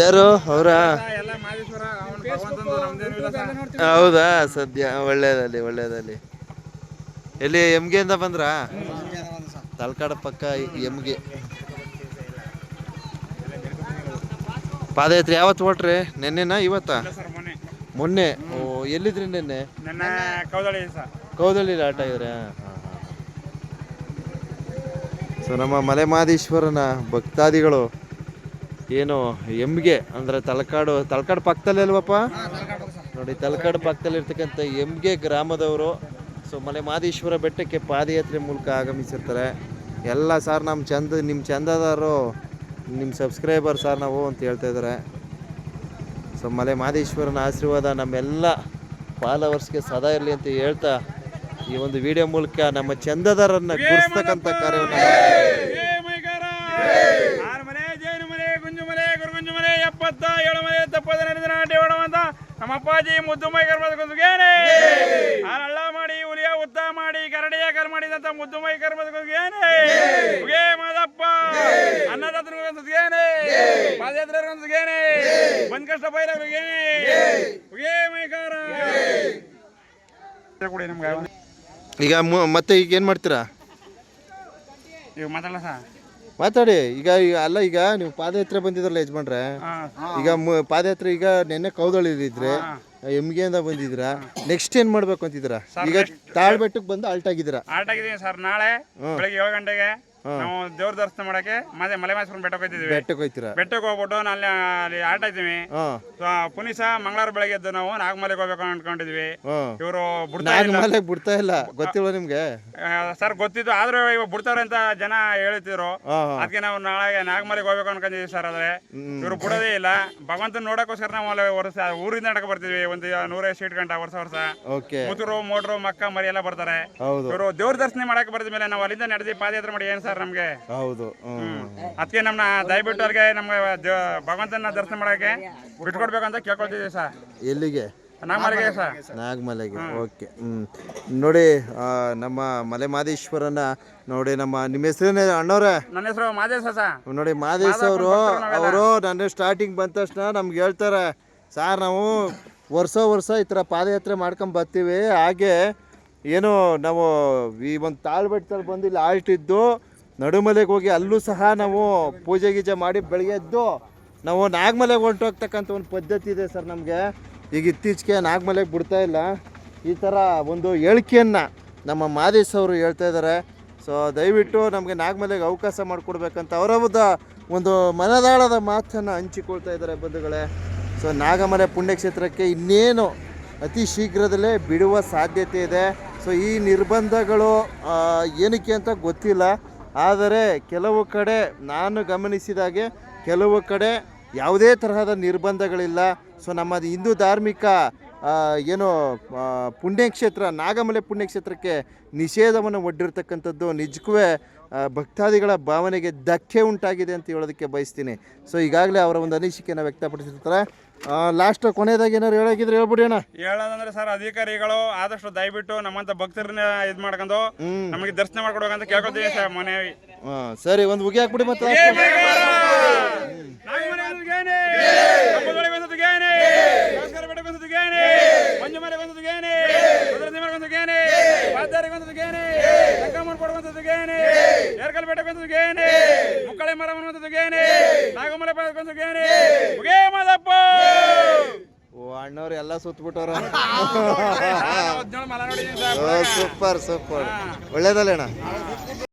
ಯಾರು? ಅವರ? ಹೌದಾ? ಸದ್ಯ ಒಳ್ಳೇದಲ್ಲಿ ಒಳ್ಳೇದಲ್ಲಿ ಎಲ್ಲಿ ಎಮ್ಗೆಯಿಂದ ಬಂದ್ರ? ತಲಕಾಡ ಪಕ್ಕ ಎಮ್ಗೆ. ಪಾದಯಾತ್ರೆ ಯಾವತ್ತು ಹೊಟ್ರಿ ನೆನ್ನೆನಾ ಇವತ್ತ? ಮೊನ್ನೆ. ಓ ಎಲ್ಲಿದ್ರಿ ನೆನ್ನೆ? ಕೌದಳ್ಳಿ ಆಟ ಇದ್ರೆ ಸೊ ನಮ್ಮ ಮಲೆಮಾದೇಶ್ವರನ ಭಕ್ತಾದಿಗಳು ಏನು, ಎಮ್ಗೆ, ಅಂದ್ರೆ ತಲಕಾಡು ತಲಕಾಡು ಪಕ್ಕದಲ್ಲಿ ಅಲ್ವಪ್ಪ? ನೋಡಿ, ತಲಕಾಡು ಪಕ್ಕದಲ್ಲಿ ಇರ್ತಕ್ಕಂಥ ಎಮ್ಗೆ ಗ್ರಾಮದವರು, ಸೊ ಮಲೆಮಾದೇಶ್ವರ ಬೆಟ್ಟಕ್ಕೆ ಪಾದಯಾತ್ರೆ ಮೂಲಕ ಆಗಮಿಸಿರ್ತಾರೆ. ಎಲ್ಲ ಸರ್ ನಮ್ಮ ಚಂದ ನಿಮ್ಮ ಚಂದದಾರರು ನಿಮ್ಮ ಸಬ್ಸ್ಕ್ರೈಬರ್ ಸರ್ ನಾವು ಅಂತ ಹೇಳ್ತಾ ಇದ್ದಾರೆ ಸೊ ಮಲೆ ಮಾದೇಶ್ವರನ ಆಶೀರ್ವಾದ ನಮ್ಮೆಲ್ಲ ಫಾಲೋವರ್ಸ್ಗೆ ಸದಾ ಇರಲಿ ಅಂತ ಹೇಳ್ತಾ ಈ ಒಂದು ವಿಡಿಯೋ ಮೂಲಕ ನಮ್ಮ ಚಂದದಾರನ್ನು ಗುರುಸ್ತಕ್ಕಂಥ ಕಾರ್ಯವನ್ನು ಅಂತ ನಮ್ಮ ಅಪ್ಪಾಜಿ ಮುದ್ದು ಮೈ ಕರ್ಮದ ಕುಂದುಗೇನೆ. ಹಳ್ಳ ಮಾಡಿ ಹುಲಿಯ ಉದ್ದ ಮಾಡಿ ಕರಡಿಯ ಕರ್ ಮಾಡಿದಂತ ಮುದ್ದು ಮೈ ಕರ್ಮದ ಕುಂದುಗೇನೆ. ಉಗೇ ಮಾದಪ್ಪ ಅನ್ನದಾತನ ಕುಂದುಗೇನೆ. ಪಾದಯಾತ್ರೆ ಕುಂದುಗೇನೆ. ಬಂದ್ ಕಷ್ಟ ಬೈರವ್ರಿಗೇನೆ ಹುಗೇ ಮೈಕಾರ ಕೊಡಿ ನಮ್ಗೆ. ಈಗ ಮು- ಮತ್ತೆ ಈಗ ಏನು ಮಾಡ್ತೀರಾ? ಈಗ ಮಾತಾಡಲ್ಲ ಸರ್. ಮಾತಾಡಿ ಈಗ ಈಗ ಅಲ್ಲ ಈಗ ನೀವು ಪಾದಯಾತ್ರೆ ಬಂದಿದ್ರಲ್ಲ ಯಜಮಾನ್ರೆ? ಈಗ ಮು- ಪಾದಯಾತ್ರೆ ಈಗ ನೆನ್ನೆ ಎಮ್ಗೆ ಎಮ್ಗೆಯಿಂದ ಬಂದಿದ್ರ ನೆಕ್ಸ್ಟ್ ಏನ್ ಮಾಡ್ಬೇಕು ಅಂತಿದ್ರ ಈಗ ತಾಳ್ಬೆಟ್ಟಕ್ ಬಂದು ಆಲ್ಟ್ ಆಗಿದ್ರ ಆಲ್ಟ್ ಆಗಿದೀನಿ ಸರ್. ನಾಳೆ ಬೆಳಗ್ಗೆ ಏಳು ಗಂಟೆಗೆ ನಾವು ದೇವ್ರ ದರ್ಶನ ಮಾಡಕ್ಕೆ ಮತ್ತೆ ಮಲೆ ಮಾಸ್ಪುರ ಬೆಟ್ಟಕ್ಕೆ ಹೋಗ್ತಿದ್ವಿ. ಬೆಟ್ಟಕ್ಕೆ ಹೋಗ್ತೀರಾ ಬೆಟ್ಟಕ್ಕೆ ಹೋಗ್ಬಿಟ್ಟು ನಾನು ಅಲ್ಲಿ ಅಲ್ಲಿ ಆಟ ಇದ್ದೀವಿ ಪುನೀಸ ಮಂಗಳವಾರ ಬೆಳಗ್ಗೆ ಎದ್ದು ನಾವು ನಾಗಮಲೆಗೆ ಹೋಗ್ಬೇಕು ಅನ್ಕೊಂಡಿದ್ವಿ. ಇವರು ನಾಗಮಲೆಗೆ ಬಿಡ್ತಾ ಇಲ್ಲ? ಗೊತ್ತಿಲ್ವ ನಿಮ್ಗೆ? ಸರ್ ಗೊತ್ತಿತ್ತು ಆದ್ರೂ ಇವಾಗ ಬಿಡ್ತಾರೆ ಅಂತ ಜನ ಹೇಳ್ತಿದ್ರು. ಅದಕ್ಕೆ ನಾವು ನಾಳೆ ನಾಗಮಲೆಗೆ ಹೋಗ್ಬೇಕು ಅನ್ಕೊಂಡಿದ್ವಿ ಸರ್ ಆದ್ರೆ. ಇವರು ಬಿಡೋದೇ ಇಲ್ಲ. ಭಗವಂತನ ನೋಡಕ್ಕೋಸ್ಕರ ನಾವು ಅಲ್ಲಿ ವರ್ಷ ಊರಿಂದ ನಡಕ ಬರ್ತಿದ್ವಿ. ಒಂದು ನೂರೈದು ಸೀಟ್ ಗಂಟ ವರ್ಷ ವರ್ಷ. ಮುತುರು ಮೋಟ್ರು ಮಕ್ಕ ಮರಿ ಎಲ್ಲ ಬರ್ತಾರೆ. ಇವರು ದೇವ್ರ ದರ್ಶನ ಮಾಡಕ್ಕೆ ಬರ್ದ ಮೇಲೆ ನಾವು ಅಲ್ಲಿಂದ ನಡೆದಿ ಪಾದಯಾತ್ರೆ ಮಾಡಿ ಏನ್ ಸರ್? ನಮ್ಗೆ. ಹೌದು ಹ್ಮ್. ಅದಕ್ಕೆ ನಮ್ಮನ್ನ ದಯವಿಟ್ಟು ಅವ್ರಿಗೆ ನಮ್ಗೆ ದೇ- ಭಗವಂತನ ದರ್ಶನ ಮಾಡಕ್ಕೆ ಬಿಟ್ಕೊಡ್ಬೇಕು ಅಂತ ಕೇಳ್ಕೊಳ್ತಿದ್ದೀವಿ ಸರ್. ಎಲ್ಲಿಗೆ? ನಾಗಮಲೆಗೆ ಸರ್. ನಾಗಮಲೆಗೆ ಓಕೆ. ಹ್ಮ್. ನೋಡಿ ನಮ್ಮ ನಮ್ಮ ಮಲೆಮಾದೇಶ್ವರನ ನೋಡಿ ನಮ್ಮ ನಿಮ್ಮ ಹೆಸರೇನೆ ಅಣ್ಣವ್ರೆ? ನನ್ನ ಹೆಸರು ಮಾದೇಶ ಸರ್. ನೋಡಿ ಮಾದೇಶ್ ಅವರು ಅವರು ನನ್ನ ಸ್ಟಾರ್ಟಿಂಗ್ ಬಂದ ತಕ್ಷಣ ನಮ್ಗೆ ಹೇಳ್ತಾರೆ ಸಾರ್ ನಾವು ವರ್ಷ ವರ್ಷ ಈ ಥರ ಪಾದಯಾತ್ರೆ ಮಾಡ್ಕೊಂಡ್ ಬರ್ತೀವಿ. ಹಾಗೆ ಏನು ನಾವು ಈ ಒಂದು ತಾಳ್ಬೆಟ್ಟದಲ್ಲಿ ಬಂದು ಇಲ್ಲಿ ಆಲ್ಟ್ ಇದ್ದು ನಡುಮಲೆಗೆ ಹೋಗಿ ಅಲ್ಲೂ ಸಹ ನಾವು ಪೂಜೆ ಗೀಜೆ ಮಾಡಿ ಬೆಳಗ್ಗೆ ಎದ್ದು ನಾವು ನಾಗಮಲೆಗೆ ಹೊಂಟೋಗ್ತಕ್ಕಂಥ ಒಂದು ಪದ್ಧತಿ ಇದೆ ಸರ್ ನಮಗೆ. ಈಗ ಇತ್ತೀಚೆಗೆ ನಾಗಮಲೆಗೆ ಬಿಡ್ತಾ ಇಲ್ಲ. ಈ ಥರ ಒಂದು ಹೇಳಿಕೆಯನ್ನು ನಮ್ಮ ಮಾದೇಶ್ ಅವರು ಹೇಳ್ತಾ ಇದ್ದಾರೆ. ಸೊ ದಯವಿಟ್ಟು ನಮಗೆ ನಾಗಮಲೆಗೆ ಅವಕಾಶ ಮಾಡಿಕೊಡ್ಬೇಕಂತ ಅವರ ಒಂದು- ಒಂದು ಮನದಾಳದ ಮಾತನ್ನು ಹಂಚಿಕೊಳ್ತಾ ಇದ್ದಾರೆ ಬಂಧುಗಳೇ. ಸೊ ನಾಗಮಲೆ ಪುಣ್ಯಕ್ಷೇತ್ರಕ್ಕೆ ಇನ್ನೇನು ಅತಿ ಶೀಘ್ರದಲ್ಲೇ ಬಿಡುವ ಸಾಧ್ಯತೆ ಇದೆ. ಸೊ ಈ ನಿರ್ಬಂಧಗಳು ಏನಕ್ಕೆ ಅಂತ ಗೊತ್ತಿಲ್ಲ. ಆದರೆ ಕೆಲವು ಕಡೆ ನಾನು ಗಮನಿಸಿದಾಗೆ ಕೆಲವು ಕಡೆ ಯಾವುದೇ ತರಹದ ನಿರ್ಬಂಧಗಳಿಲ್ಲ. ಸೊ ನಮ್ಮ ಹಿಂದೂ ಧಾರ್ಮಿಕ ಏನು ಪುಣ್ಯಕ್ಷೇತ್ರ ನಾಗಮಲೆ ಪುಣ್ಯಕ್ಷೇತ್ರಕ್ಕೆ ನಿಷೇಧವನ್ನು ಒಡ್ಡಿರ್ತಕ್ಕಂಥದ್ದು ನಿಜಕ್ಕೂ ಭಕ್ತಾದಿಗಳ ಭಾವನೆಗೆ ಧಕ್ಕೆ ಉಂಟಾಗಿದೆ ಅಂತ ಹೇಳೋದಕ್ಕೆ ಬಯಸ್ತೀನಿ. ಸೊ ಈಗಾಗಲೇ ಅವರ ಒಂದು ಅನಿಸಿಕೆಯನ್ನು ವ್ಯಕ್ತಪಡಿಸಿರ್ತಾರೆ. ಲಾಸ್ಟ್ ಕೊನೆಯದಾಗಿ ಏನಾರು ಹೇಳೋಕಿದ್ರೆ ಹೇಳ್ಬಿಡಿ ಅಣ್ಣ. ಹೇಳೋದಂದ್ರೆ ಸರ್ ಅಧಿಕಾರಿಗಳು ಆದಷ್ಟು ದಯವಿಟ್ಟು ನಮ್ಮಂತ ಭಕ್ತರನ್ನ ಇದು ಮಾಡ್ಕೊಂಡು ನಮಗೆ ದರ್ಶನ ಮಾಡ್ಕೊಡ್ಬೇಕಂತ ಕೇಳ್ಕೊತೀವಿ ಸರ್ ಮನೆ ಹಾಂ ಸರಿ ಒಂದು ಉಗಿ ಹಾಕ್ಬಿಡಿ ಮತ್ತೆ ಸಂಗಮನಪುರಕ್ಕೆ ಒಂದಿಗೇನೆ, ಏರ್ಕಲ್ ಬೆಟ್ಟಕ್ಕೆ ಒಂದಿಗೇನೆ, ಮುಕ್ಕಳೆ ಮರವನ್ನು ಒಂದಿಗೇನೆ, ನಾಗಮಲೆ ಬೆಟ್ಟಕ್ಕೆ ಒಂದಿಗೇನೆ, ಉಗೇ ಮಾದಪ್ಪ! ಓ ಅಣ್ಣವ್ರು ಎಲ್ಲ ಸುತ್ತಬಿಟ್ಟವ್ರ ಸೂಪರ್ ಸೂಪರ್. ಒಳ್ಳೇದಲ್ಲೇಣ